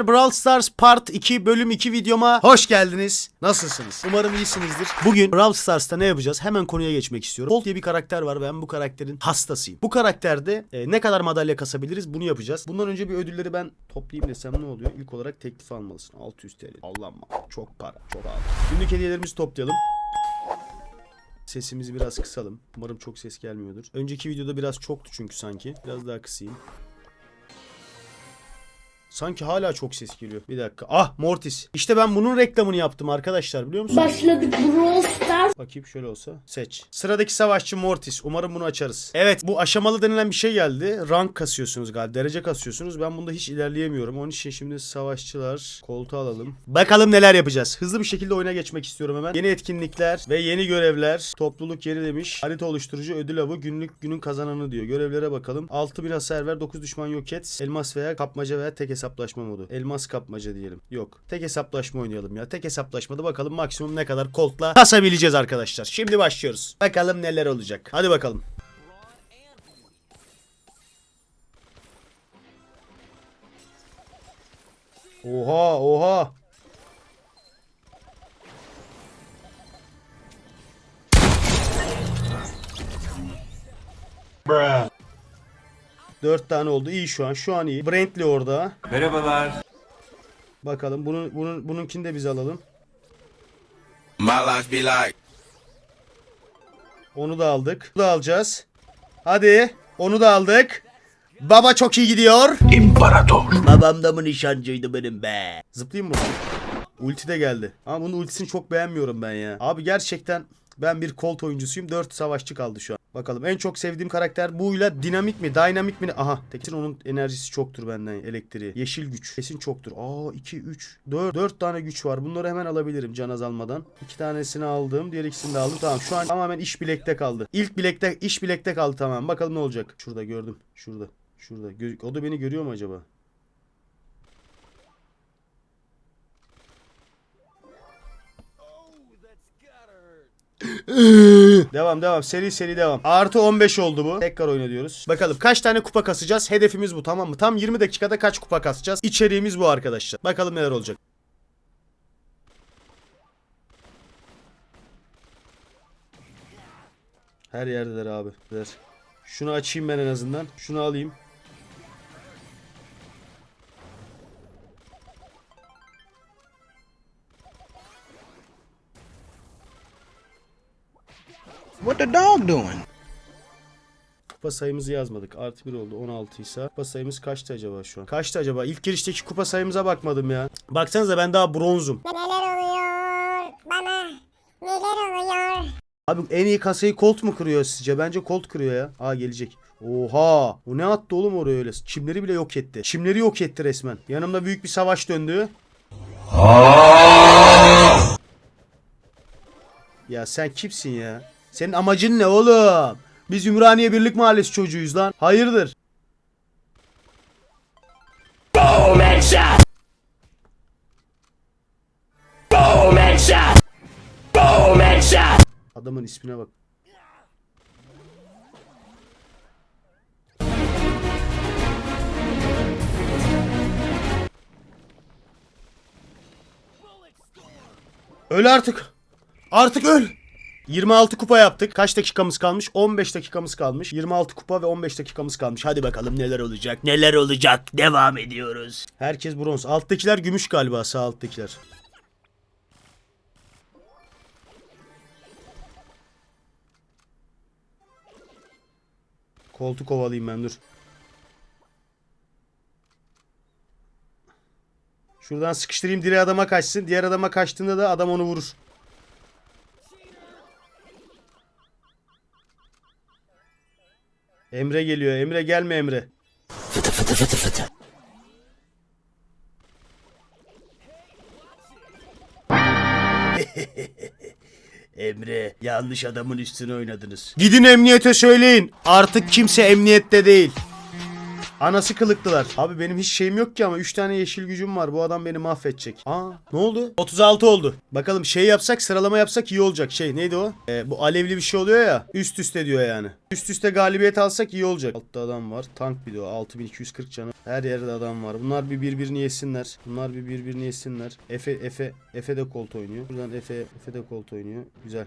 Brawl Stars Part 2 bölüm 2 videoma hoş geldiniz. Nasılsınız? Umarım iyisinizdir. Bugün Brawl Stars'ta ne yapacağız? Hemen konuya geçmek istiyorum. Colt diye bir karakter var ben bu karakterin hastasıyım. Bu karakterde e, ne kadar madalya kasabiliriz bunu yapacağız. Bundan önce bir ödülleri ben toplayayım desem ne oluyor? İlk olarak teklif almalısın. 600 TL. Allah'ım çok para. Çok pahalı. Günlük hediyelerimizi toplayalım. Sesimizi biraz kısalım. Umarım çok ses gelmiyordur. Önceki videoda biraz çoktu çünkü sanki. Biraz daha kısayım. Sanki hala çok ses geliyor. Bir dakika. Ah Mortis. İşte ben bunun reklamını yaptım arkadaşlar biliyor musunuz? Başladık Brawl Stars. Bakayım şöyle olsa. Seç. Sıradaki savaşçı Mortis. Umarım bunu açarız. Evet bu aşamalı denilen bir şey geldi. Rank kasıyorsunuz galiba. Derece kasıyorsunuz. Ben bunda hiç ilerleyemiyorum. Onun için şimdi savaşçılar koltuğu alalım. Bakalım neler yapacağız. Hızlı bir şekilde oyuna geçmek istiyorum hemen. Yeni etkinlikler ve yeni görevler. Topluluk yeni demiş. Harita oluşturucu ödül avı günlük günün kazananı diyor. Görevlere bakalım. 6000 hasar ver. 9 düşman yok et. Elmas veya kapmaca veya tek hesaplaşma modu. Elmas kapmaca diyelim. Yok. Tek hesaplaşma oynayalım ya. Tek hesaplaşmada bakalım maksimum ne kadar koltla kasabileceğiz arkadaşlar. Şimdi başlıyoruz. Bakalım neler olacak. Hadi bakalım. Oha oha. Dört tane oldu. İyi şu an. Şu an iyi. Brently orada. Merhabalar. Bakalım. Bunun, bunun, bununkini de biz alalım. My life be like. Onu da aldık. Bunu da alacağız. Hadi. Onu da aldık. Baba çok iyi gidiyor. İmparator. Babam da mı nişancıydı benim be? Zıplayayım mı? Ulti de geldi. Ama bunun ultisini çok beğenmiyorum ben ya. Abi gerçekten ben bir Colt oyuncusuyum. 4 savaşçı kaldı şu an. Bakalım en çok sevdiğim karakter buyla dinamik mi? Dynamik mi? Aha. Kesin onun enerjisi çoktur benden elektriği. Yeşil güç. Kesin çoktur. Aa 2 3 4 4 tane güç var. Bunları hemen alabilirim can azalmadan. 2 tanesini aldım. Diğer ikisini de aldım. Tamam şu an tamamen iş bilekte kaldı. İlk bilekte iş bilekte kaldı tamam. Bakalım ne olacak. Şurada gördüm. Şurada. Şurada. O da beni görüyor mu acaba? devam devam seri seri devam. Artı 15 oldu bu. Tekrar oyna diyoruz. Bakalım kaç tane kupa kasacağız? Hedefimiz bu tamam mı? Tam 20 dakikada kaç kupa kasacağız? İçeriğimiz bu arkadaşlar. Bakalım neler olacak. Her yerdeler abi. Ver. Şunu açayım ben en azından. Şunu alayım. What the dog doing? Kupa sayımızı yazmadık. Artı 1 oldu 16 ise. Kupa sayımız kaçtı acaba şu an? Kaçtı acaba? İlk girişteki kupa sayımıza bakmadım ya. Baksanıza ben daha bronzum. Neler oluyor bana? Neler oluyor? Abi en iyi kasayı Colt mu kırıyor sizce? Bence Colt kırıyor ya. Aa gelecek. Oha! O ne attı oğlum oraya öyle? Çimleri bile yok etti. Çimleri yok etti resmen. Yanımda büyük bir savaş döndü. Ya sen kimsin ya? Senin amacın ne oğlum? Biz Ümraniye Birlik Mahallesi çocuğuyuz lan. Hayırdır? Adamın ismine bak. Öl artık. Artık öl. 26 kupa yaptık. Kaç dakikamız kalmış? 15 dakikamız kalmış. 26 kupa ve 15 dakikamız kalmış. Hadi bakalım neler olacak. Neler olacak? Devam ediyoruz. Herkes bronz. Alttakiler gümüş galiba sağ alttakiler. Koltuk kovalayayım ben dur. Şuradan sıkıştırayım diğer adama kaçsın. Diğer adama kaçtığında da adam onu vurur. Emre geliyor. Emre gelme Emre. Emre yanlış adamın üstüne oynadınız. Gidin emniyete söyleyin. Artık kimse emniyette değil. Anası kılıklılar. Abi benim hiç şeyim yok ki ama 3 tane yeşil gücüm var. Bu adam beni mahvedecek. Aa ne oldu? 36 oldu. Bakalım şey yapsak sıralama yapsak iyi olacak. Şey neydi o? Ee, bu alevli bir şey oluyor ya. Üst üste diyor yani. Üst üste galibiyet alsak iyi olacak. Altta adam var. Tank bir de o. 6240 canı. Her yerde adam var. Bunlar bir birbirini yesinler. Bunlar bir birbirini yesinler. Efe Efe Efe de kolt oynuyor. Buradan Efe Efe de kolt oynuyor. Güzel.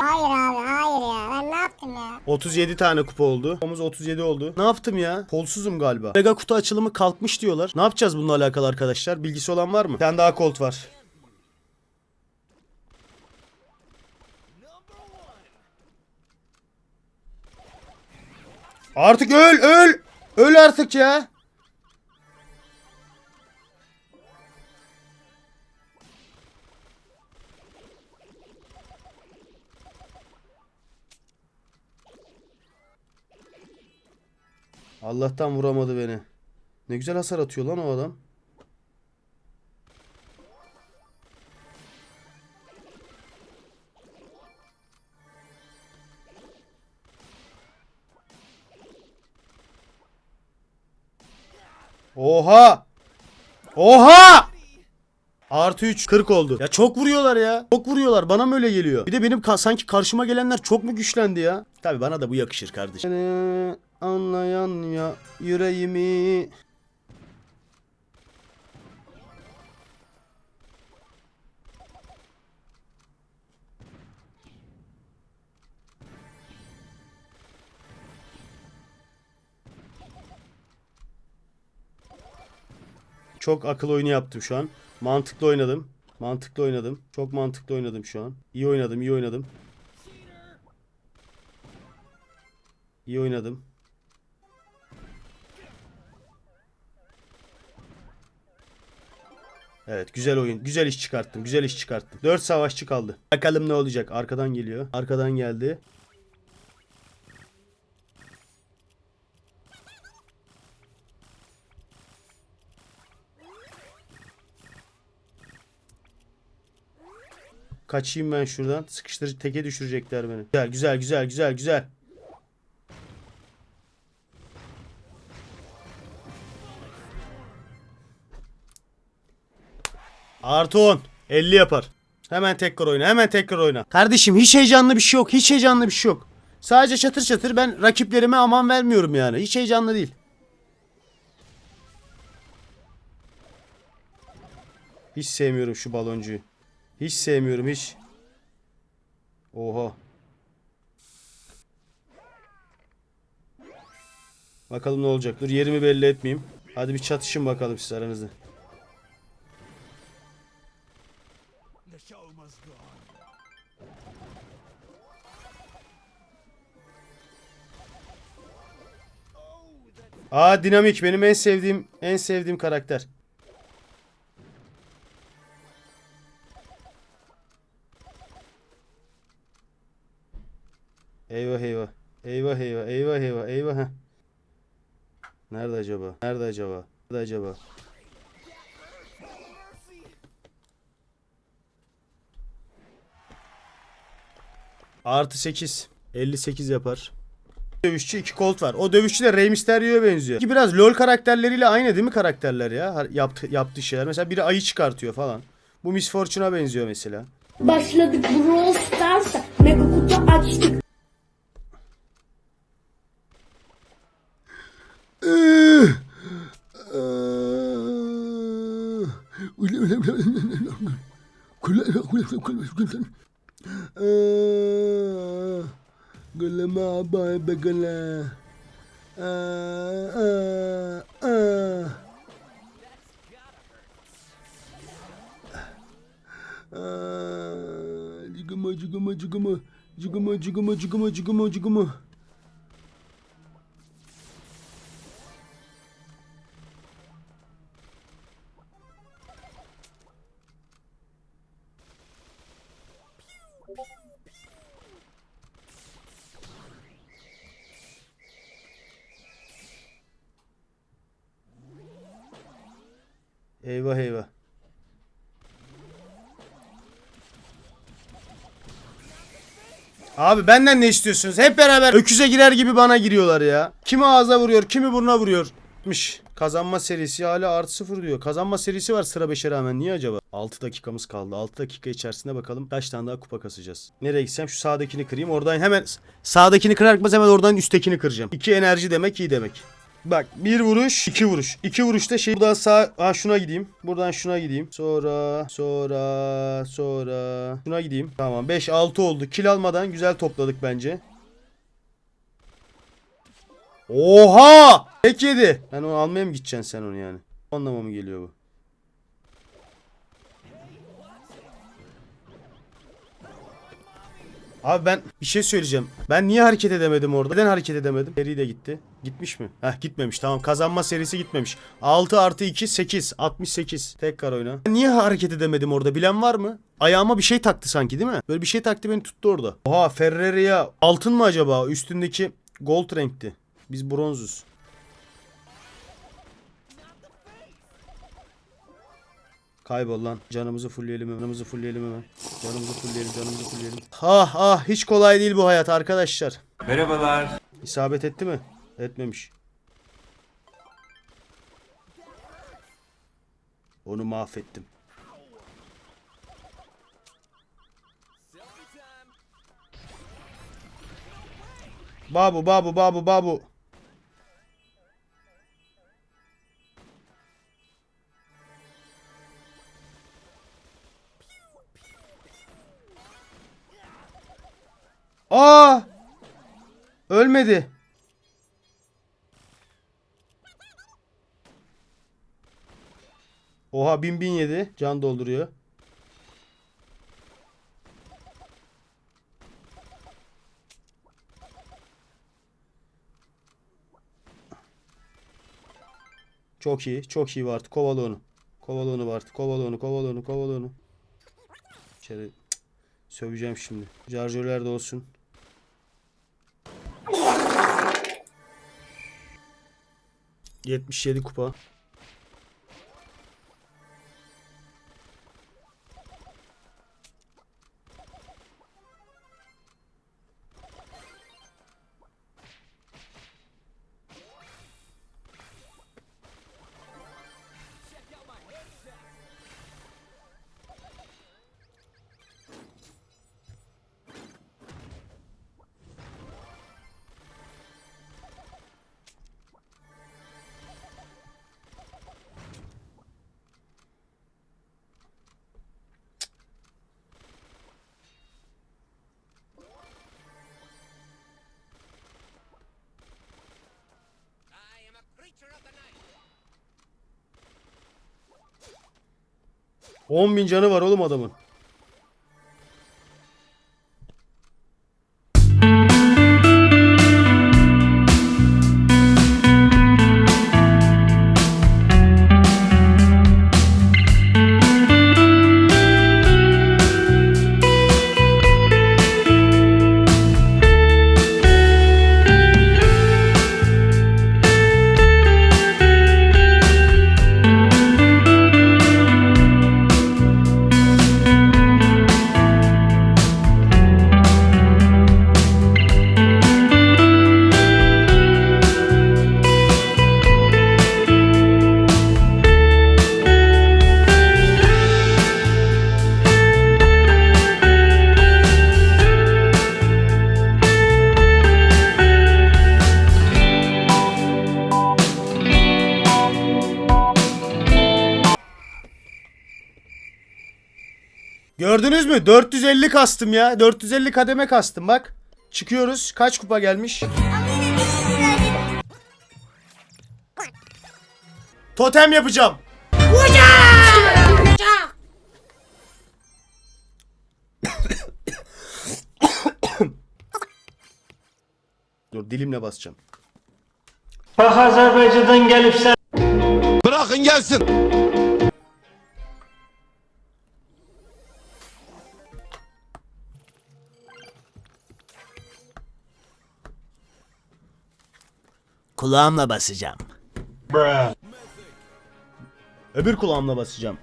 Hayır abi hayır ya. Ben ne yaptım ya? 37 tane kupa oldu. Omuz 37 oldu. Ne yaptım ya? Kolsuzum galiba. Mega kutu açılımı kalkmış diyorlar. Ne yapacağız bununla alakalı arkadaşlar? Bilgisi olan var mı? Bir tane daha kolt var. Artık öl öl. Öl artık ya. Allah'tan vuramadı beni. Ne güzel hasar atıyor lan o adam. Oha! Oha! Artı 3 40 oldu. Ya çok vuruyorlar ya. Çok vuruyorlar. Bana mı öyle geliyor? Bir de benim ka- sanki karşıma gelenler çok mu güçlendi ya? Tabi bana da bu yakışır kardeşim. Anlayan ya yüreğimi. Çok akıl oyunu yaptım şu an. Mantıklı oynadım. Mantıklı oynadım. Çok mantıklı oynadım şu an. İyi oynadım, iyi oynadım. İyi oynadım. Evet güzel oyun. Güzel iş çıkarttım. Güzel iş çıkarttım. 4 savaşçı kaldı. Bakalım ne olacak. Arkadan geliyor. Arkadan geldi. Kaçayım ben şuradan. Sıkıştırıcı teke düşürecekler beni. Güzel güzel güzel güzel güzel. Artı 10. 50 yapar. Hemen tekrar oyna. Hemen tekrar oyna. Kardeşim hiç heyecanlı bir şey yok. Hiç heyecanlı bir şey yok. Sadece çatır çatır ben rakiplerime aman vermiyorum yani. Hiç heyecanlı değil. Hiç sevmiyorum şu baloncuyu. Hiç sevmiyorum hiç. Oha. Bakalım ne olacak. Dur yerimi belli etmeyeyim. Hadi bir çatışın bakalım siz aranızda. Aa dinamik benim en sevdiğim en sevdiğim karakter. Eyvah eyvah. Eyvah eyvah eyvah eyvah eyvah. Nerede acaba? Nerede acaba? Nerede acaba? Artı 8. 58 yapar. Dövüşçü 2 kolt var. O dövüşçü de Rey Mysterio'ya benziyor. Ki biraz LoL karakterleriyle aynı değil mi karakterler ya? Yaptı, yaptığı şeyler. Mesela biri ayı çıkartıyor falan. Bu Miss Fortune'a benziyor mesela. Başladık Brawl Stars'a. Mega kutu açtık. my Mabay bagala. Uh, ah, uh, ah, uh. Ah. Juguma, juguma, juguma, juguma, juguma, juguma, juguma. Eyvah eyvah. Abi benden ne istiyorsunuz? Hep beraber öküze girer gibi bana giriyorlar ya. Kimi ağza vuruyor, kimi burnuna vuruyor. Mış. Kazanma serisi hala artı sıfır diyor. Kazanma serisi var sıra 5'e rağmen. Niye acaba? 6 dakikamız kaldı. 6 dakika içerisinde bakalım kaç tane daha kupa kasacağız. Nereye gitsem şu sağdakini kırayım. Oradan hemen sağdakini kırar kırmaz hemen oradan üsttekini kıracağım. 2 enerji demek iyi demek. Bak bir vuruş, iki vuruş. İki vuruşta şey buradan sağ ha şuna gideyim. Buradan şuna gideyim. Sonra sonra sonra şuna gideyim. Tamam 5 6 oldu. Kill almadan güzel topladık bence. Oha! Tek yedi. Ben onu almaya mı gideceksin sen onu yani? O Anlama mı geliyor bu? Abi ben bir şey söyleyeceğim. Ben niye hareket edemedim orada? Neden hareket edemedim? Seri de gitti. Gitmiş mi? Heh gitmemiş. Tamam kazanma serisi gitmemiş. 6 artı 2 8. 68. Tekrar oyna. Ben Niye hareket edemedim orada? Bilen var mı? Ayağıma bir şey taktı sanki değil mi? Böyle bir şey taktı beni tuttu orada. Oha Ferrari'ye altın mı acaba? Üstündeki gold renkti. Biz bronzuz. Kaybol lan. Canımızı fullleyelim hemen. Canımızı fullleyelim hemen. Canımızı fullleyelim, canımızı fullleyelim. Ah ah hiç kolay değil bu hayat arkadaşlar. Merhabalar. İsabet etti mi? Etmemiş. Onu mahvettim. Babu babu babu babu. Aa! Ölmedi. Oha bin bin yedi. Can dolduruyor. Çok iyi. Çok iyi Bart. Kovala onu. Kovala onu Bart. Kovala onu. Kovala onu. Kovala onu. İçeri... Cık. Söveceğim şimdi. Charger'ler de olsun. Yetmiş yedi kupa. On bin canı var oğlum adamın. Gördünüz mü? 450 kastım ya. 450 kademe kastım bak. Çıkıyoruz. Kaç kupa gelmiş? Totem yapacağım. Dur dilimle basacağım. Bırakın gelsin. Kulağımla basacağım. Öbür kulağımla basacağım.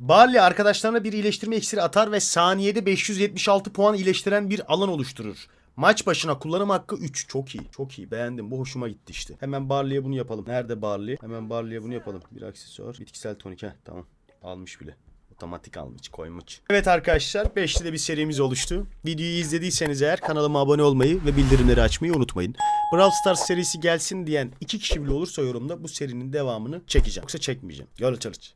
Barley arkadaşlarına bir iyileştirme iksiri atar ve saniyede 576 puan iyileştiren bir alan oluşturur. Maç başına kullanım hakkı 3. Çok iyi. Çok iyi. Beğendim. Bu hoşuma gitti işte. Hemen Barley'e bunu yapalım. Nerede Barley? Hemen Barley'e bunu yapalım. Bir aksesuar. Bitkisel tonik. Heh, tamam. Almış bile. Otomatik almış koymuş. Evet arkadaşlar 5'li de bir serimiz oluştu. Videoyu izlediyseniz eğer kanalıma abone olmayı ve bildirimleri açmayı unutmayın. Brawl Stars serisi gelsin diyen iki kişi bile olursa yorumda bu serinin devamını çekeceğim. Yoksa çekmeyeceğim. Görüşürüz.